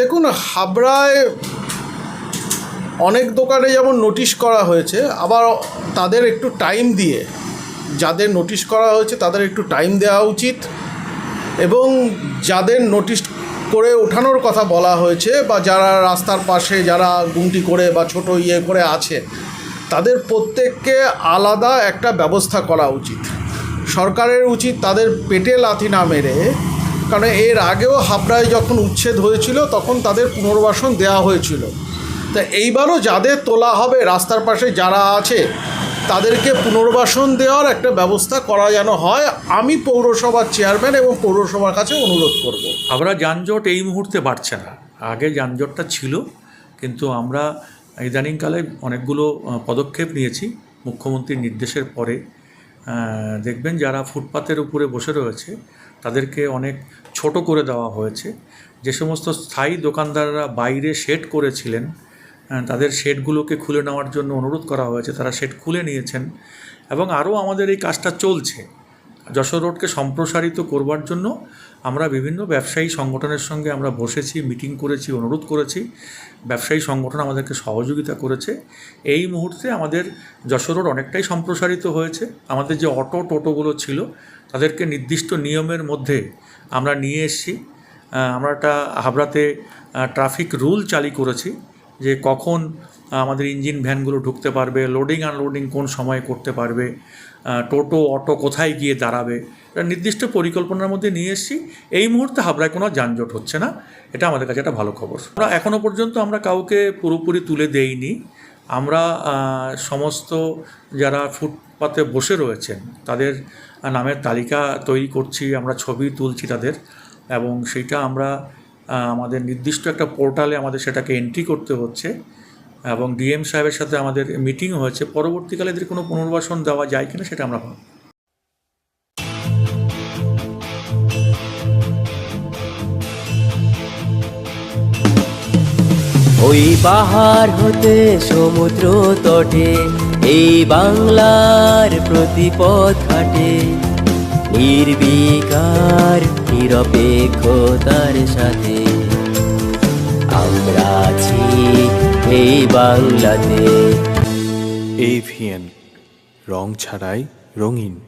দেখুন, হাবড়ায় অনেক দোকানে যেমন নোটিশ করা হয়েছে, আবার তাদের একটু টাইম দিয়ে, যাদের নোটিশ করা হয়েছে তাদের একটু টাইম দেওয়া উচিত এবং যাদের নোটিশ করে ওঠানোর কথা বলা হয়েছে বা যারা রাস্তার পাশে, যারা গুমটি করে বা ছোট ইয়ে করে আছে, তাদের প্রত্যেককে আলাদা একটা ব্যবস্থা করা উচিত। সরকারের উচিত তাদের পেটে লাথি না মেরে কারণ এর আগেও হাবড়ায় যখন উচ্ছেদ হয়েছিল, তখন তাদের পুনর্বাসন দেওয়া হয়েছিল। তা এইবারও যাদের তোলা হবে, রাস্তার পাশে যারা আছে, তাদেরকে পুনর্বাসন দেওয়ার একটা ব্যবস্থা করা যেন হয়, আমি পৌরসভার চেয়ারম্যান এবং পৌরসভার কাছে অনুরোধ করব। আমরা যানজট এই মুহূর্তে বাড়ছে না। আগে যানজটটা ছিল, কিন্তু আমরা ইদানিংকালে অনেকগুলো পদক্ষেপ নিয়েছি। মুখ্যমন্ত্রীর নির্দেশের পরে দেখবেন যারা ফুটপাতের উপরে বসে রয়েছে, তাদেরকে অনেক ছোট করে দেওয়া হয়েছে। যে সমস্ত স্থায়ী দোকানদাররা বাইরে শেড করেছিলেন তাদের শেডগুলোকে খুলে নেওয়ার জন্য অনুরোধ করা হয়েছে, তারা শেড খুলে নিয়েছেন। এবং আরও আমাদের এই কাজটা চলছে। যশোর রোডকে সম্প্রসারিত করবার জন্য আমরা বিভিন্ন ব্যবসায়ী সংগঠনের সঙ্গে আমরা বসেছি, মিটিং করেছি, অনুরোধ করেছি। ব্যবসায়ী সংগঠন আমাদেরকে সহযোগিতা করেছে। এই মুহূর্তে আমাদের যশোর রোড অনেকটাই সম্প্রসারিত হয়েছে। আমাদের যে অটো টোটোগুলো ছিল, তাদেরকে নির্দিষ্ট নিয়মের মধ্যে আমরা নিয়ে এসেছি। আমরা একটা হাবড়াতে ট্রাফিক রুল চালু করেছি। যে কখন আমাদের ইঞ্জিন ভ্যানগুলো ঢুকতে পারবে লোডিং আনলোডিং কোন সময় করতে পারবে টোটো, অটো কোথায় গিয়ে দাঁড়াবে, এটা নির্দিষ্ট পরিকল্পনার মধ্যে নিয়ে এসেছি। এই মুহূর্তে হাবড়ায় কোনো যানজট হচ্ছে না, এটা আমাদের কাছে একটা ভালো খবর। আমরা এখনও পর্যন্ত আমরা কাউকে পুরোপুরি তুলে দেইনি। আমরা সমস্ত যারা ফুটপাতে বসে রয়েছেন, তাদের নামের তালিকা তৈরি করছি, আমরা ছবি তুলছি তাদের, এবং সেইটা আমরা আমাদের নির্দিষ্ট একটা পোর্টালে আমাদের সেটাকে এন্ট্রি করতে হচ্ছে এবং ডিএম সাহেবের সাথে আমাদের মিটিং হয়েছে। পরবর্তীকালে এদের কোনো পুনর্বাসন দেওয়া যায় কিনা সেটা আমরা ভাবব। ওই পাহাড় হতে সমুদ্র তটে, এই বাংলার প্রতিপথ হাটে নির্বিকার নিরপেক্ষতার সাথে। আমরা আছি এই বাংলাতে। এভিএন রং ছাড়াই রঙিন।